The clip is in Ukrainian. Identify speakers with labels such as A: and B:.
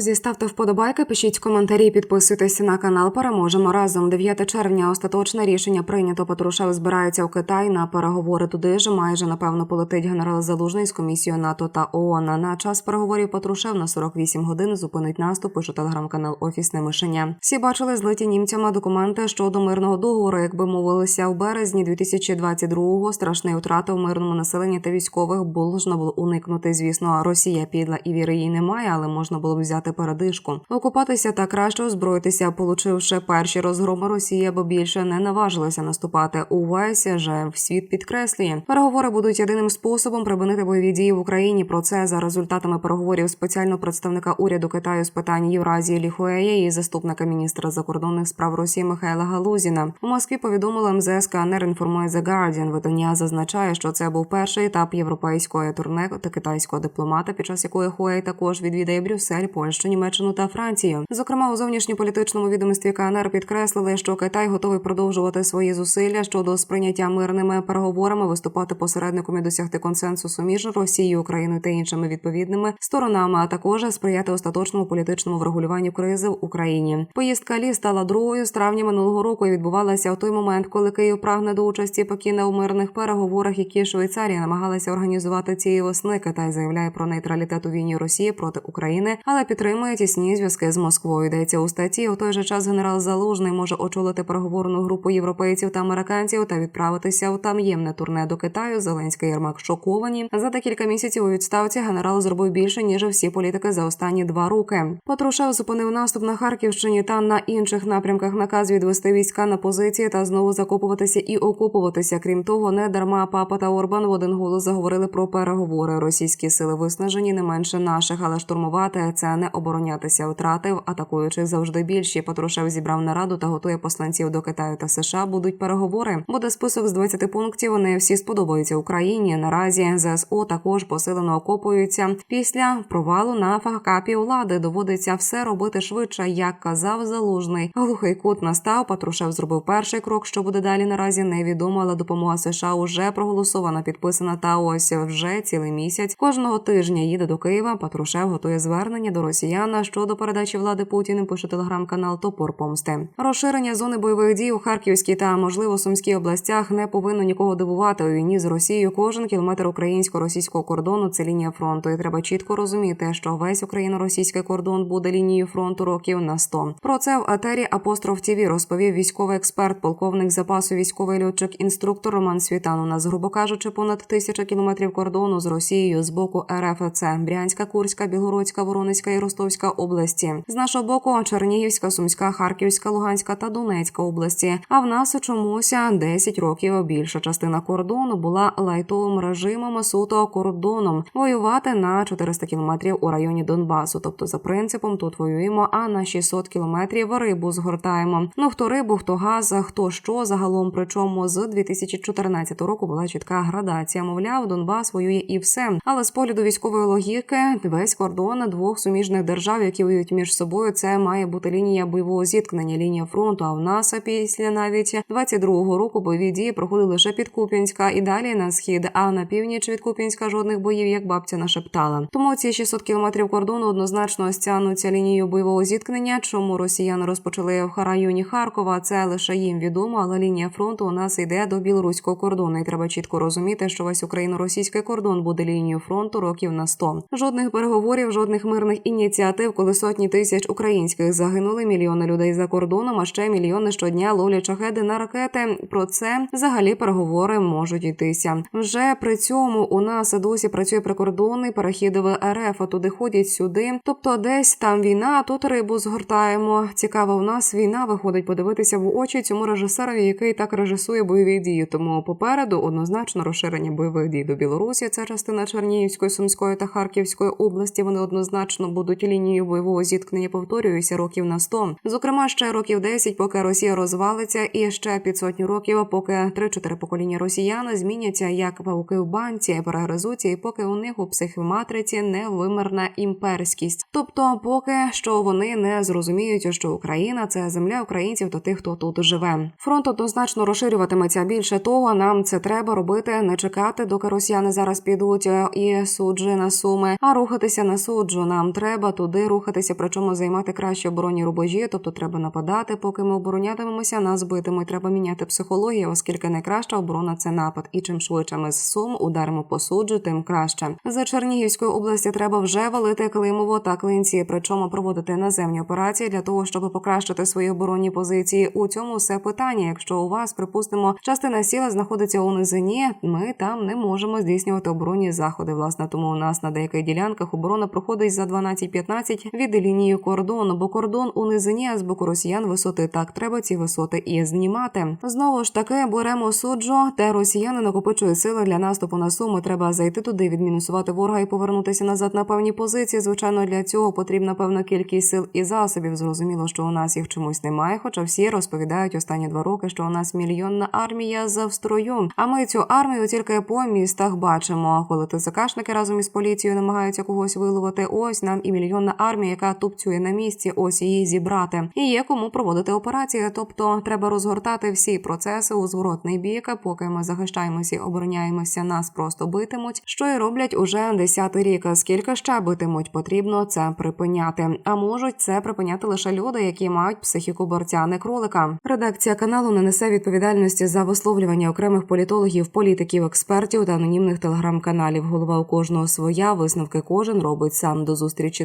A: Друзі, ставте вподобайки, пишіть коментарі, підписуйтесь на канал. Переможемо разом. 9 червня. Остаточне рішення прийнято. Патрушев збирається у Китай на переговори. Туди ж майже напевно полетить генерал Залужний з комісією НАТО та ООН. На час переговорів Патрушев на 48 годин зупинить наступ. Пише телеграм-канал Офісне мишеня. Всі бачили злиті німцями документи щодо мирного договору, якби мовилися в березні 2022-го. Страшний втрати в мирному населенні та військових можна було уникнути. Звісно, Росія підла і віри їй немає, але можна було б взяти передишку, окупатися та краще озброїтися, получивши перші розгроми Росія, бо більше не наважилася наступати. Увесь же в світ підкреслює. Переговори будуть єдиним способом припинити бойові дії в Україні. Про це за результатами переговорів спеціального представника уряду Китаю з питань Євразії Ліхуея і заступника міністра закордонних справ Росії Михайла Галузіна. У Москві повідомили МЗС КНР інформує The Guardian. Видання зазначає, що це був перший етап європейської турне та китайського дипломата, під час якої Хуей також відвідає Брюссель, Польщу, Німеччину та Францію. Зокрема, у зовнішньополітичному відомстві КНР підкреслили, що Китай готовий продовжувати свої зусилля щодо сприйняття мирними переговорами, виступати посередником і досягти консенсусу між Росією, Україною та іншими відповідними сторонами, а також сприяти остаточному політичному врегулюванню кризи в Україні. Поїздка Лі стала другою з травня минулого року і відбувалася у той момент, коли Київ прагне до участі Пекіна у мирних переговорах, які Швейцарія намагалася організувати цієї весни. Китай заявляє про нейтралітет у війні Росії проти України, але підтримує тісні зв'язки з Москвою. Йдеться у статті. У той же час генерал Залужний може очолити переговорну групу європейців та американців та відправитися у таємне турне до Китаю. Зеленський Єрмак шоковані за декілька місяців у відставці. Генерал зробив більше ніж всі політики за останні два роки. Патрушев зупинив наступ на Харківщині та на інших напрямках. Наказ відвести війська на позиції та знову закопуватися і окупуватися. Крім того, не дарма папа та Орбан в один голос заговорили про переговори. Російські сили виснажені не менше наших, але штурмувати це не оборонятися. Втратив, атакуючих завжди більші. Патрушев зібрав нараду та готує посланців до Китаю та США. Будуть переговори. Буде список з 20 пунктів. Вони всі сподобаються Україні. Наразі ЗСУ також посилено окопуються. Після провалу на факапі влади доводиться все робити швидше, як казав залужний. Глухий кут настав. Патрушев зробив перший крок. Що буде далі? Наразі невідомо, але допомога США уже проголосована, підписана. Та ось вже цілий місяць. Кожного тижня їде до Києва. Патрушев готує звернення до росіян щодо передачі влади Путіним. Пише телеграм-канал Топор Помсти. Розширення зони бойових дій у Харківській та можливо Сумській областях не повинно нікого дивувати. У війні з Росією кожен кілометр українсько-російського кордону це лінія фронту. І треба чітко розуміти, що весь україно-російський кордон буде лінією фронту років на 100. Про це в етері Апостроф ТІВІ розповів військовий експерт, полковник запасу військовий льотчик, інструктор Роман Світан. У нас, грубо кажучи, понад тисяча кілометрів кордону з Росією з боку РФ. Це Брянська, Курська, Білгородська, Воронезька і Ростовська області. З нашого боку Чернігівська, Сумська, Харківська, Луганська та Донецька області. А в нас чомусь 10 років більша частина кордону була лайтовим режимом суто кордоном. Воювати на 400 кілометрів у районі Донбасу. Тобто, за принципом тут воюємо, а на 600 кілометрів рибу згортаємо. Ну хто рибу, хто газ, хто що загалом. Причому з 2014 року була чітка градація. Мовляв, Донбас воює і все. Але з погляду військової логіки, весь кордон двох суміжних держав, які воюють між собою, це має бути лінія бойового зіткнення, лінія фронту. А в нас після навіть 22-го року бойові дії проходили лише під Куп'янська і далі на схід. А на північ від Куп'янська жодних боїв, як бабця нашептала. Тому ці 600 кілометрів кордону однозначно стягнуться лінією бойового зіткнення. Чому росіяни розпочали в районі Харкова? Це лише їм відомо, але лінія фронту у нас йде до білоруського кордону. І треба чітко розуміти, що весь україно-російський кордон буде лінією фронту років на 100. Жодних переговорів, жодних мирних ініціатив, коли сотні тисяч українських загинули, мільйони людей за кордоном, а ще мільйони щодня ловлять шахеди на ракети. Про це взагалі переговори можуть йтися. Вже при цьому у нас досі працює прикордонний перехід РФ. а Туди ходять сюди. Тобто, десь там війна, а тут рибу згортаємо. Цікаво, у нас війна виходить подивитися в очі цьому режисерові, який так режисує бойові дії. Тому попереду однозначно розширення бойових дій до Білорусі. Це частина Чернігівської, Сумської та Харківської області. Вони однозначно будуть лінією бойового зіткнення. Повторююся років на 100. Зокрема, ще років 10, поки Росія розвалиться, і ще під сотню років, поки 3-4 покоління росіян зміняться як пауки в банці, перегризуться, і поки у них у психоматриці не вимерна імперськість. Тобто, поки що вони не зрозуміють, що Україна це земля українців та тих, хто тут живе. Фронт однозначно розширюватиметься. Більше того, нам це треба робити, не чекати, доки росіяни зараз підуть і суджі на суми, а рухатися на суджу. Нам треба туди рухатися, причому займати кращі оборонні рубежі, тобто треба нападати, поки ми оборонятимемося, нас битимуть. Треба міняти психологію, оскільки найкраща оборона це напад. І чим швидше ми з сум ударимо по суджу, тим краще. За Чернігівської області треба вже валити Климово та Клинці, причому проводити наземні операції для того, щоб покращити свої оборонні позиції. У цьому все питання. Якщо у вас, припустимо, частина сіла знаходиться у низині, ми там не можемо здійснювати оборонні заходи. Власне, тому у нас на деяких ділянках оборона проходить за 12-15 від лінії кордону, бо кордон у низині, а з боку росіян висоти так треба ці висоти і знімати. Знову ж таки беремо суджо, те росіяни накопичують сили для наступу на суми. Треба зайти туди, відмінусувати ворога і повернутися назад на певні позиції. Звичайно, для цього потрібна певна кількість сил і засобів. Зрозуміло, що у нас їх чомусь немає. Хоча всі розповідають останні два роки, що у нас мільйонна армія за в строю. А ми цю армію тільки по містах бачимо. Коли ТЦКшники разом із поліцією намагаються когось виловити, ось нам і мільйонна армія, яка тупцює на місці, ось її зібрати. І є кому проводити операції. Тобто треба розгортати всі процеси у зворотний бік. Поки ми захищаємося і обороняємося, нас просто битимуть. Що і роблять уже десятий рік. Скільки ще битимуть, потрібно це припиняти. А можуть це припиняти лише люди, які мають психіку борця, не кролика. Редакція каналу не несе відповідальності за висловлювання окремих політологів, політиків, експертів та анонімних телеграм-каналів. Голова у кожного своя. Висновки кожен робить сам. До зустрічі,